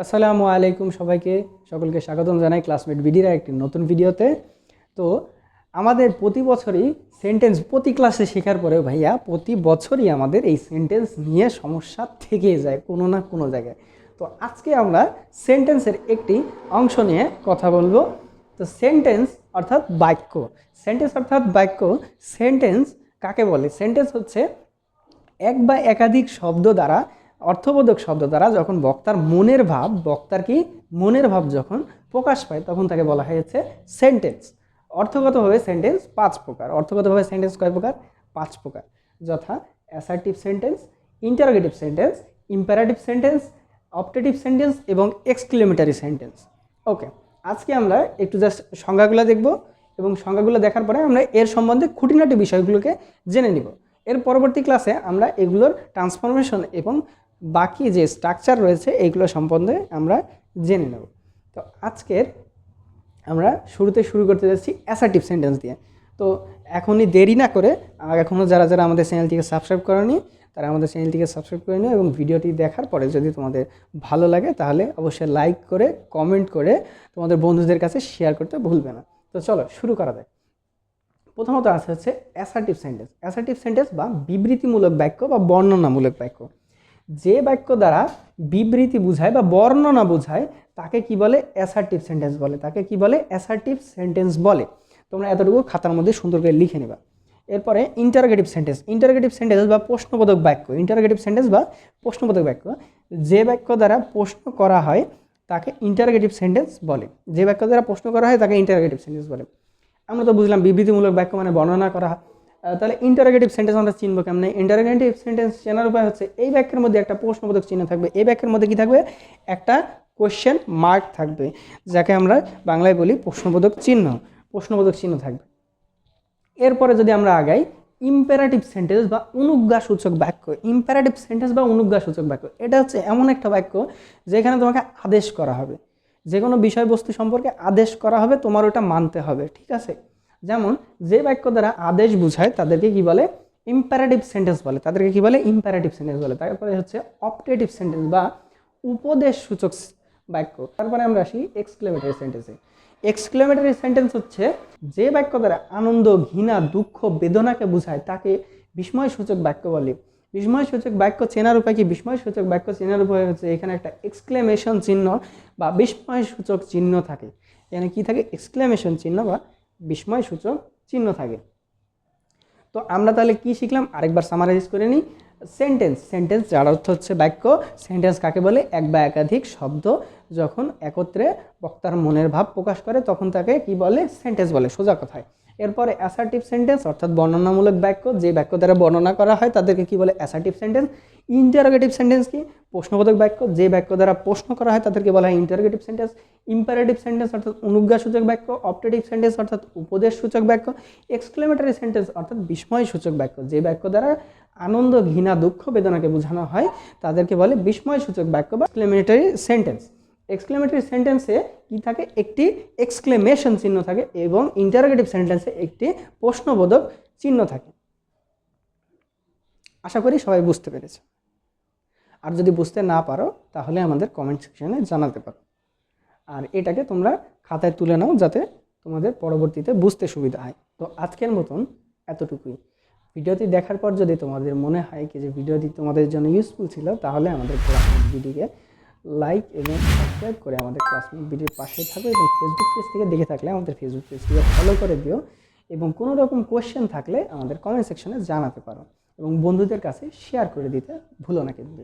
আসসালামু আলাইকুম সবাইকে। সকলকে স্বাগতম জানাই ক্লাসমেট বিডির একটি নতুন ভিডিওতে। তো, আমাদের প্রতি বছরই সেন্টেন্স প্রতি ক্লাসে শেখার পরে ভাইয়া প্রতি বছরই আমাদের এই সেন্টেন্স নিয়ে সমস্যা থেকে যায় কোনো না কোনো জায়গায়। তো, আজকে আমরা সেন্টেন্সের একটি অংশ নিয়ে কথা বলব। তো সেন্টেন্স অর্থাৎ বাক্য। সেন্টেন্স অর্থাৎ বাক্য সেন্টেন্স কাকে বলে? সেন্টেন্স হচ্ছে এক বা একাধিক শব্দ দ্বারা অর্থবোধক শব্দ দ্বারা যখন বক্তার মনের ভাব, বক্তার কি? মনের ভাব যখন প্রকাশ পায়, তখন তাকে বলা হয়েছে সেন্টেন্স অর্থগতভাবে সেন্টেন্স পাঁচ প্রকার। অর্থগতভাবে সেন্টেন্স কয় প্রকার? পাঁচ প্রকার। যথা assertive sentence interrogative sentence imperative sentence optative sentence এবং এক্সক্লেমেটারি সেন্টেন্স ওকে আজকে আমরা একটু জাস্ট সংজ্ঞাগুলো দেখব এবং সংজ্ঞাগুলো দেখার পরে আমরা এর সম্বন্ধে খুঁটিনাটি বিষয়গুলোকে জেনে নিব। এর পরবর্তী ক্লাসে আমরা এগুলোর ট্রান্সফরমেশন এবং বাকি যে স্ট্রাকচার রয়েছে, এইগুলো সম্বন্ধে আমরা জেনে নেব। তো আজকের আমরা শুরুতে শুরু করতে যাচ্ছি অ্যাসার্টিভ সেন্টেন্স দিয়ে। তো এখনই দেরি না করে এখনও যারা যারা আমাদের চ্যানেলটিকে সাবস্ক্রাইব করেনি, তারা আমাদের চ্যানেলটিকে সাবস্ক্রাইব করে নিও এবং ভিডিওটি দেখার পরে যদি তোমাদের ভালো লাগে, তাহলে অবশ্যই লাইক করে কমেন্ট করে তোমাদের বন্ধুদের কাছে শেয়ার করতে ভুলবে না। তো চলো শুরু করা যায় প্রথমত আছে হচ্ছে অ্যাসার্টিভ সেন্টেন্স অ্যাসার্টিভ সেন্টেন্স বা বিবৃতিমূলক বাক্য বা বর্ণনামূলক বাক্য। যে বাক্য দ্বারা বিবৃতি বোঝায় বা বর্ণনা বোঝায় তাকে কি বলে? অ্যাসার্টিভ সেন্টেন্স বলে। তাকে কি বলে? অ্যাসার্টিভ সেন্টেন্স বলে। তোমরা এতটুকু খাতার মধ্যে সুন্দর করে লিখে নেবা। এরপরে ইন্টারগেটিভ সেন্টেন্স ইন্টারগেটিভ সেন্টেন্স বা প্রশ্নবোধক বাক্য। ইন্টারগেটিভ সেন্টেন্স বা প্রশ্নবোধক বাক্য। যে বাক্য দ্বারা প্রশ্ন করা হয় তাকে ইন্টারগেটিভ সেন্টেন্স বলে। যে বাক্য দ্বারা প্রশ্ন করা হয় তাকে ইন্টারগেটিভ সেন্টেন্স বলে। আমরা তো বুঝলাম বিবৃতিমূলক বাক্য মানে বর্ণনা করা। আহ, তাহলে ইন্টারোগেটিভ সেন্টেন্স আমরা চিনবো কেমন? ইন্টারোগেটিভ সেন্টেন্স চেনার উপায় হচ্ছে এই বাক্যের মধ্যে একটা প্রশ্নবোধক চিহ্ন থাকবে। এই বাক্যের মধ্যে কি থাকবে? একটা কোশ্চেন মার্ক থাকবে, যাকে আমরা বাংলায় বলি প্রশ্নবোধক চিহ্ন। প্রশ্নবোধক চিহ্ন থাকবে। এরপরে যদি আমরা আগাই ইম্পারেটিভ সেন্টেন্স বা অনুজ্ঞাসূচক বাক্য। ইম্পারেটিভ সেন্টেন্স বা অনুজ্ঞাসূচক বাক্য, এটা হচ্ছে এমন একটা বাক্য যেখানে তোমাকে আদেশ করা হবে। যে কোনো বিষয়বস্তু সম্পর্কে আদেশ করা হবে, তোমার ওটা মানতে হবে, ঠিক আছে? যেমন, যে বাক্য দ্বারা আদেশ বুঝায়, তাদেরকে কি বলে? ইম্পারেটিভ সেন্টেন্স বলে। তাদেরকে কি বলে? ইম্পারেটিভ সেন্টেন্স বলে। তারপরে হচ্ছে অপটেটিভ সেন্টেন্স বা উপদেশ সূচক বাক্য। তারপরে আমরা আসি এক্সক্লেমেটারি সেন্টেন্সে এক্সক্লেমেটারি সেন্টেন্স হচ্ছে, যে বাক্য দ্বারা আনন্দ, ঘৃণা, দুঃখ, বেদনাকে বোঝায়, তাকে বিস্ময়সূচক বাক্য বলে। বিস্ময়সূচক বাক্য চেনার উপায় কি? বিস্ময়সূচক বাক্য চেনার উপায় হচ্ছে এখানে একটা এক্সক্লেমেশন চিহ্ন বা বিস্ময়সূচক চিহ্ন থাকে। এখানে কি থাকে? এক্সক্লেমেশন চিহ্ন বা বিস্ময়সূচক চিহ্ন থাকে। তো আমরা তাহলে কি শিখলাম? আরেকবার সামারাইজ করে নিই। সেন্টেন্স সেন্টেন্স যার অর্থ হচ্ছে বাক্য। সেন্টেন্স কাকে বলে? এক বা একাধিক শব্দ যখন একত্রে বক্তার মনের ভাব প্রকাশ করে, তখন তাকে কি বলে? সেন্টেন্স বলে। সোজা কথায়। এরপরে অ্যাসার্টিভ সেন্টেন্স অর্থাৎ বর্ণনামূলক বাক্য, যে বাক্য দ্বারা বর্ণনা করা হয়, তাদেরকে কি বলে? অ্যাসার্টিভ সেন্টেন্স ইন্টারোগেটিভ সেন্টেন্স কি? প্রশ্নবোধক বাক্য। যে বাক্য দ্বারা প্রশ্ন করা হয়, তাদেরকে বলা হয় ইন্টারোগেটিভ সেন্টেন্স ইম্পারেটিভ সেন্টেন্স অর্থাৎ অনুজ্ঞাসূচক বাক্য। অপটেটিভ সেন্টেন্স অর্থাৎ উপদেশসূচক বাক্য। এক্সক্লেমেটারি সেন্টেন্স অর্থাৎ বিস্ময়সূচক বাক্য। যে বাক্য দ্বারা আনন্দ, ঘৃণা, দুঃখ, বেদনাকে বোঝানো হয়, তাদেরকে বলে বিস্ময়সূচক বাক্য বা এক্সক্লেমেটারি সেন্টেন্স এক্সক্লেমেটারি সেন্টেন্সে কি থাকে? একটি এক্সক্লেমেশন চিহ্ন থাকে এবং ইন্টারোগেটিভ সেন্টেন্সে একটি প্রশ্নবোধক চিহ্ন থাকে। আশা করি সবাই বুঝতে পেরেছে। আর যদি বুঝতে না পারো, তাহলে আমাদের কমেন্ট সেকশনে জানাতে পারো। আর এটাকে তোমরা খাতায় তুলে নাও যাতে তোমাদের পরবর্তীতে বুঝতে সুবিধা হয়। তো আজকের মতন এতটুকুই। ভিডিওটি দেখার পর যদি তোমাদের মনে হয় কি যে ভিডিওটি তোমাদের জন্য ইউজফুল ছিল, তাহলে আমাদের ভিডিওকে লাইক এবং সাবস্ক্রাইব করে আমাদের ক্লাসমেট ভিডিওর পাশে থাকো এবং ফেসবুক পেজ থেকে দেখে থাকলে আমাদের ফেসবুক পেজটিকে ফলো করে দিও এবং কোনো রকম কোয়েশ্চেন থাকলে আমাদের কমেন্ট সেকশনে জানাতে পারো এবং বন্ধুদের কাছে শেয়ার করে দিতে ভুলো না কিন্তু।